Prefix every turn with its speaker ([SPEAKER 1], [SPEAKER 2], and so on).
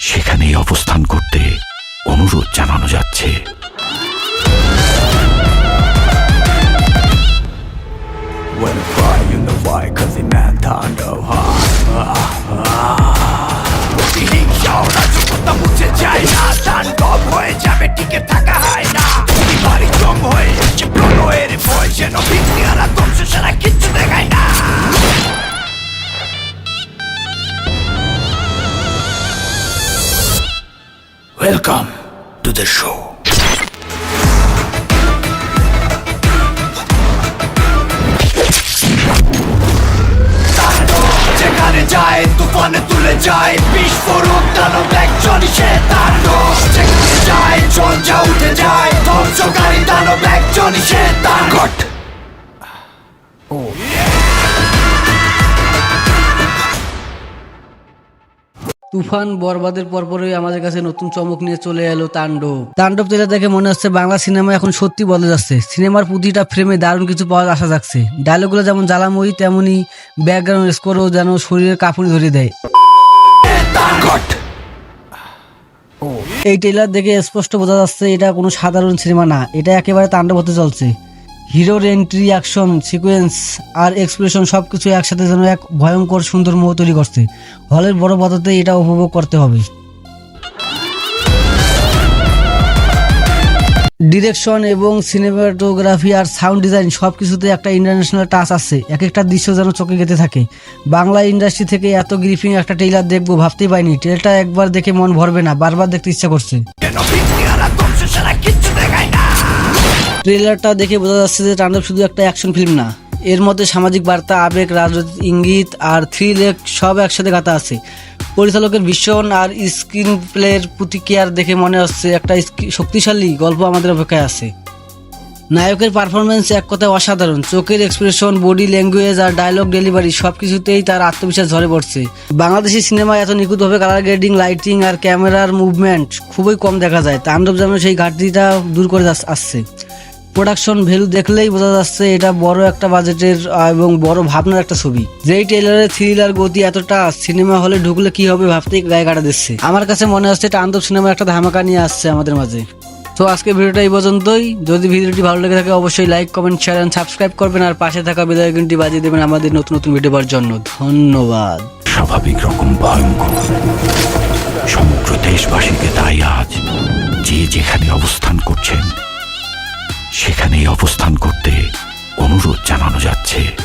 [SPEAKER 1] সেখানেই অবস্থান করতে অনুরোধ জানানো যাচ্ছে।
[SPEAKER 2] হয়ে যাবে টিকে থাকা হয় না বাড়ি ওয়েলকাম টু দ্য শো যেখানে যায় তুফানে তুলে যায় বিস্ফোরক দানব একজনই সে তাণ্ডব যেখানে যায় ঝঞ্ঝা উঠে যায় ধ্বংসকারী দানব একজনই সে তাণ্ডব
[SPEAKER 3] তুফান বরবাদের পরপরই আমাদের কাছে নতুন চমক নিয়ে চলে এলো তাণ্ডব। তাণ্ডব তেলে দেখে মনে হচ্ছে বাংলা সিনেমা এখন সত্যি বদলে যাচ্ছে। সিনেমার প্রতিটা ফ্রেমে দারুণ কিছু পাওয়া আসা যাচ্ছে ডায়লগুলো যেমন জ্বালাময়ী, তেমনি ব্যাকগ্রাউন্ড স্কোরও যেন শরীরের কাঁপুনি ধরে দেয়। এই ট্রেলার দেখে স্পষ্ট বোঝা যাচ্ছে এটা কোনো সাধারণ সিনেমা না, এটা একেবারে তাণ্ডব হতে চলছে। হিরোর এন্ট্রি অ্যাকশন, সিকোয়েন্স আর এক্সপ্রেশন সব কিছু একসাথে যেন এক ভয়ঙ্কর সুন্দর মোহ তৈরি করছে। হলের বড় পদার্থে এটা উপভোগ করতে হবে। ডিরেকশন এবং সিনেমাটোগ্রাফি আর সাউন্ড ডিজাইন সব কিছুতে একটা ইন্টারন্যাশনাল টাচ আছে। এক একটা দৃশ্য যেন চোখে গেতে থাকে। বাংলা ইন্ডাস্ট্রি থেকে এত গ্রিফিং একটা ট্রেলার দেখব ভাবতেই পাইনি ট্রেলারটা একবার দেখে মন ভরবে না, বারবার দেখতে ইচ্ছা করছে। ট্রেলারটা দেখে বোঝা যাচ্ছে যে তাণ্ডব শুধু একটা অ্যাকশন ফিল্ম না। এর মধ্যে সামাজিক বার্তা, আবেগ, রাজনৈতিক ইঙ্গিত আর থ্রিল সব একসাথে গাঁথা আছে। পরিচালকের ভীষণ আর স্ক্রিন প্লের প্রতিক্রিয়ার দেখে মনে হচ্ছে একটা শক্তিশালী গল্প আমাদের অপেক্ষায় আছে। নায়কের পারফরমেন্স এক কথায় অসাধারণ। চোখের এক্সপ্রেশন বডি ল্যাঙ্গুয়েজ আর ডায়লগ ডেলিভারি সব কিছুতেই তার আত্মবিশ্বাস ঝরে পড়ছে। বাংলাদেশি সিনেমায় এত নিখুঁতভাবে কালার গ্রেডিং লাইটিং আর ক্যামেরার মুভমেন্ট খুবই কম দেখা যায়। তাণ্ডব যেন সেই ঘাটতিটা দূর করে আসছে। প্রোডাকশন ভ্যালু দেখলেই বোঝা যাচ্ছে এটা বড় একটা বাজেটের এবং বড় ভাবনার একটা ছবি। যেই ট্রেলারের থ্রিলার গতি এতটা সিনেমা হলে ঢুকলে কি হবে ভাবতেই গায়ে কাটা দিচ্ছে। আমার কাছে মনে হচ্ছে এটা আন্দব সিনেমা একটা ধামাকা নিয়ে আসছে আমাদের মাঝে। তো আজকে ভিডিওটা এই পর্যন্তই। যদি ভিডিওটি ভালো লেগে থাকে, অবশ্যই like comment share and subscribe করবেন। আর পাশে থাকা বেলায় ঘন্টি বাজিয়ে দেবেন আমাদের নতুন নতুন ভিডিও পাওয়ার জন্য। ধন্যবাদ।
[SPEAKER 1] স্বাভাবিক রকম ভয়ঙ্কর। সমগ্র দেশবাসীকে তাই আজ যে যেখানে অবস্থান করছেন সেখানেই অবস্থান করতে অনুরোধ জানানো যাচ্ছে।